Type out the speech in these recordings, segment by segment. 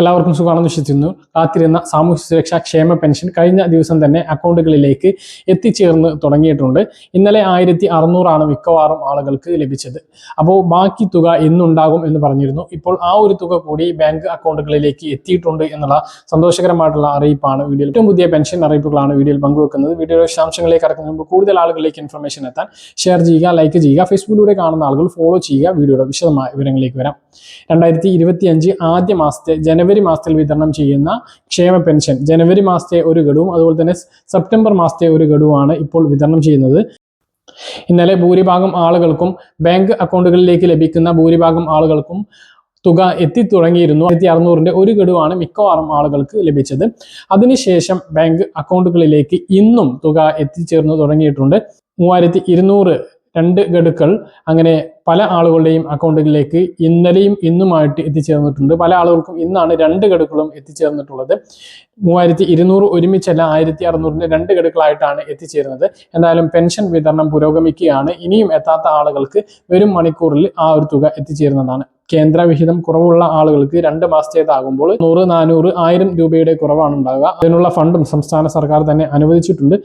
എല്ലാവർക്കും സുഖമാണെന്ന് വിശ്വസിക്കുന്നു. കാത്തിരുന്ന സാമൂഹ്യ സുരക്ഷാ ക്ഷേമ പെൻഷൻ കഴിഞ്ഞ ദിവസം തന്നെ അക്കൗണ്ടുകളിലേക്ക് എത്തിച്ചേർന്ന് തുടങ്ങിയിട്ടുണ്ട്. ഇന്നലെ ആയിരത്തി അറുന്നൂറാണ് മിക്കവാറും ആളുകൾക്ക് ലഭിച്ചത്. അപ്പോൾ ബാക്കി തുക ഇന്നുണ്ടാകും എന്ന് പറഞ്ഞിരുന്നു. ഇപ്പോൾ ആ ഒരു തുക കൂടി ബാങ്ക് അക്കൗണ്ടുകളിലേക്ക് എത്തിയിട്ടുണ്ട് എന്നുള്ള സന്തോഷകരമായിട്ടുള്ള അറിയിപ്പാണ് വീഡിയോയിൽ. ഏറ്റവും പുതിയ പെൻഷൻ അറിയിപ്പുകളാണ് വീഡിയോയിൽ പങ്കുവെക്കുന്നത്. വീഡിയോയുടെ വിശദാംശങ്ങളിലേക്ക് കടക്കുന്നതിന് മുമ്പ് കൂടുതൽ ആളുകളിലേക്ക് ഇൻഫർമേഷൻ എത്താൻ ഷെയർ ചെയ്യുക ലൈക്ക് ചെയ്യുക ഫേസ്ബുക്കിലൂടെ കാണുന്ന ആളുകൾ ഫോളോ ചെയ്യുക. വീഡിയോയുടെ വിശദമായ വിവരങ്ങളിലേക്ക് വരാം. രണ്ടായിരത്തി ആദ്യ മാസത്തെ ജനുവരി മാസത്തിൽ വിതരണം ചെയ്യുന്ന ക്ഷേമ പെൻഷൻ. ജനുവരി മാസത്തെ ഒരു ഗഡുവും അതുപോലെ തന്നെ സെപ്റ്റംബർ മാസത്തെ ഒരു ഗഡുവാണ് ഇപ്പോൾ വിതരണം ചെയ്യുന്നത്. ഇന്നലെ ഭൂരിഭാഗം ആളുകൾക്കും ബാങ്ക് അക്കൗണ്ടുകളിലേക്ക് ലഭിക്കുന്ന ഭൂരിഭാഗം ആളുകൾക്കും തുക എത്തിത്തുടങ്ങിയിരുന്നു. ആയിരത്തി അറുന്നൂറിന്റെ ഒരു ഗഡുവാണ് മിക്കവാറും ആളുകൾക്ക് ലഭിച്ചത്. അതിനുശേഷം ബാങ്ക് അക്കൗണ്ടുകളിലേക്ക് ഇന്നും തുക എത്തിച്ചേർന്നു തുടങ്ങിയിട്ടുണ്ട്. മൂവായിരത്തി ഇരുന്നൂറ് രണ്ട് ഗഡുക്കൾ അങ്ങനെ പല ആളുകളുടെയും അക്കൗണ്ടുകളിലേക്ക് ഇന്നലെയും ഇന്നുമായിട്ട് എത്തിച്ചേർന്നിട്ടുണ്ട്. പല ആളുകൾക്കും ഇന്നാണ് രണ്ട് ഗഡുക്കളും എത്തിച്ചേർന്നിട്ടുള്ളത്. മൂവായിരത്തി ഇരുന്നൂറ് ഒരുമിച്ചല്ല ആയിരത്തി അറുന്നൂറിന്റെ രണ്ട് ഗഡുക്കളായിട്ടാണ് എത്തിച്ചേരുന്നത്. എന്തായാലും പെൻഷൻ വിതരണം പുരോഗമിക്കുകയാണ്. ഇനിയും എത്താത്ത ആളുകൾക്ക് വരും മണിക്കൂറിൽ ആ ഒരു തുക എത്തിച്ചേരുന്നതാണ്. കേന്ദ്ര വിഹിതം കുറവുള്ള ആളുകൾക്ക് രണ്ട് മാസത്തേതാകുമ്പോൾ നൂറ് നാനൂറ് ആയിരം രൂപയുടെ കുറവാണ് ഉണ്ടാകുക അതിനുള്ള ഫണ്ടും സംസ്ഥാന സർക്കാർ തന്നെ അനുവദിച്ചിട്ടുണ്ട്.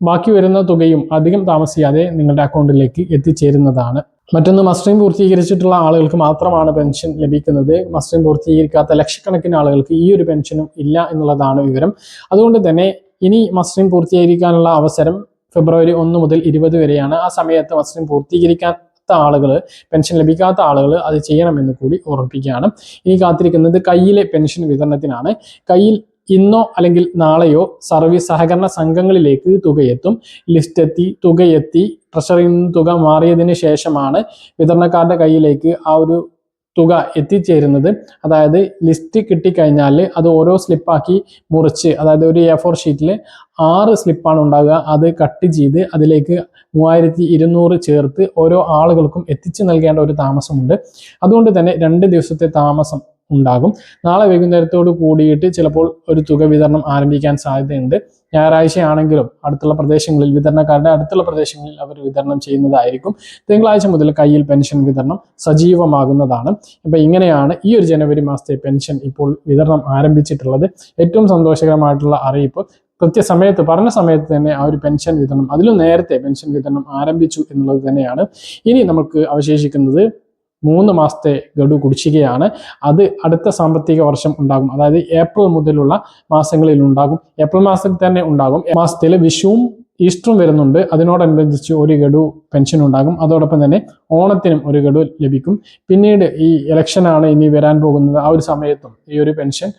ബാക്കി വരുന്ന തുകയും അധികം താമസിയാതെ നിങ്ങളുടെ അക്കൗണ്ടിലേക്ക് എത്തിച്ചേരുന്നതാണ്. മറ്റൊന്ന് മസ്റ്ററിംഗ് പൂർത്തീകരിച്ചിട്ടുള്ള ആളുകൾക്ക് മാത്രമാണ് പെൻഷൻ ലഭിക്കുന്നത്. മസ്റ്ററിംഗ് പൂർത്തീകരിക്കാത്ത ലക്ഷക്കണക്കിന് ആളുകൾക്ക് ഈ ഒരു പെൻഷനും ഇല്ല എന്നുള്ളതാണ് വിവരം. അതുകൊണ്ട് തന്നെ ഇനി മസ്റ്ററിംഗ് പൂർത്തീകരിക്കാനുള്ള അവസരം ഫെബ്രുവരി ഒന്ന് മുതൽ ഇരുപത് വരെയാണ്. ആ സമയത്ത് മസ്റ്ററിംഗ് പൂർത്തീകരിക്കാൻ ആളുകൾ പെൻഷൻ ലഭിക്കാത്ത ആളുകൾ അത് ചെയ്യണമെന്ന് കൂടി ഓർമ്മിപ്പിക്കുകയാണ് ഇനി കാത്തിരിക്കുന്നത് കയ്യിലെ പെൻഷൻ വിതരണത്തിനാണ്. കയ്യിൽ ഇന്നോ അല്ലെങ്കിൽ നാളെയോ സർവീസ് സഹകരണ സംഘങ്ങളിലേക്ക് തുകയെത്തും. ലിസ്റ്റ് എത്തി തുകയെത്തി ട്രഷറിയിൽ നിന്ന് തുക മാറിയതിന് ശേഷമാണ് വിതരണക്കാരുടെ കയ്യിലേക്ക് ആ ഒരു തുക എത്തിച്ചേരുന്നത്. അതായത് ലിസ്റ്റ് കിട്ടിക്കഴിഞ്ഞാൽ അത് ഓരോ സ്ലിപ്പാക്കി മുറിച്ച് അതായത് ഒരു എ ഫോർ ഷീറ്റിൽ ആറ് സ്ലിപ്പാണ് ഉണ്ടാകുക അത് കട്ട് ചെയ്ത് അതിലേക്ക് മൂവായിരത്തി ഇരുന്നൂറ് ചേർത്ത് ഓരോ ആളുകൾക്കും എത്തിച്ചു നൽകേണ്ട ഒരു താമസമുണ്ട്. അതുകൊണ്ട് തന്നെ രണ്ട് ദിവസത്തെ താമസം ഉണ്ടാകും. നാളെ വൈകുന്നേരത്തോട് കൂടിയിട്ട് ചിലപ്പോൾ ഒരു തുക വിതരണം ആരംഭിക്കാൻ സാധ്യതയുണ്ട്. ഞായറാഴ്ചയാണെങ്കിലും അടുത്തുള്ള പ്രദേശങ്ങളിൽ വിതരണക്കാരുടെ അടുത്തുള്ള പ്രദേശങ്ങളിൽ അവർ വിതരണം ചെയ്യുന്നതായിരിക്കും. തിങ്കളാഴ്ച മുതൽ കയ്യിൽ പെൻഷൻ വിതരണം സജീവമാകുന്നതാണ്. ഇപ്പൊ ഇങ്ങനെയാണ് ഈ ഒരു ജനുവരി മാസത്തെ പെൻഷൻ ഇപ്പോൾ വിതരണം ആരംഭിച്ചിട്ടുള്ളത്. ഏറ്റവും സന്തോഷകരമായിട്ടുള്ള അറിയിപ്പ് കൃത്യസമയത്ത് പറഞ്ഞ സമയത്ത് തന്നെ ആ ഒരു പെൻഷൻ വിതരണം അതിലും നേരത്തെ പെൻഷൻ വിതരണം ആരംഭിച്ചു എന്നുള്ളത് തന്നെയാണ്. ഇനി നമുക്ക് അവശേഷിക്കുന്നത് മൂന്ന് മാസത്തെ ഗഡു കുടിശ്ശികയാണ്. അത് അടുത്ത സാമ്പത്തിക വർഷം ഉണ്ടാകും. അതായത് ഏപ്രിൽ മുതലുള്ള മാസങ്ങളിൽ ഉണ്ടാകും. ഏപ്രിൽ മാസത്തിൽ തന്നെ ഉണ്ടാകും. മാസത്തിൽ വിഷുവും ഈസ്റ്ററും വരുന്നുണ്ട്. അതിനോടനുബന്ധിച്ച് ഒരു ഗഡു പെൻഷൻ ഉണ്ടാകും. അതോടൊപ്പം തന്നെ ഓണത്തിനും ഒരു ഗഡു ലഭിക്കും. പിന്നീട് ഈ ഇലക്ഷനാണ് ഇനി വരാൻ പോകുന്നത് ആ ഒരു സമയത്തും ഈ ഒരു പെൻഷൻ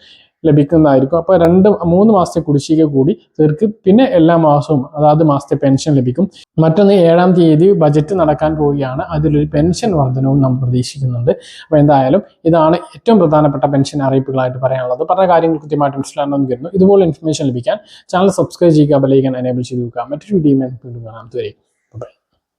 ലഭിക്കുന്നതായിരിക്കും. അപ്പോൾ രണ്ട് മൂന്ന് മാസത്തെ കുടിശ്ശിക കൂടി തീർക്കും. പിന്നെ എല്ലാ മാസവും അതാത് മാസത്തെ പെൻഷൻ ലഭിക്കും. മറ്റൊന്ന് ഏഴാം തീയതി ബജറ്റ് നടക്കാൻ പോവുകയാണ്. അതിലൊരു പെൻഷൻ വർധനവും നാം പ്രതീക്ഷിക്കുന്നുണ്ട്. അപ്പോൾ എന്തായാലും ഇതാണ് ഏറ്റവും പ്രധാനപ്പെട്ട പെൻഷൻ അറിയിപ്പുകളായിട്ട് പറയാനുള്ളത്. പറഞ്ഞ കാര്യങ്ങൾ കൃത്യമായിട്ട് മനസ്സിലാണെന്ന് കരുതുന്നു. ഇതുപോലെ ഇൻഫർമേഷൻ ലഭിക്കാൻ ചാനൽ സബ്സ്ക്രൈബ് ചെയ്യുക ബെലൈക്കൻ എനേബിൾ ചെയ്ത് വെക്കുക. മറ്റൊരു വീഡിയോ കാണാം. വരെ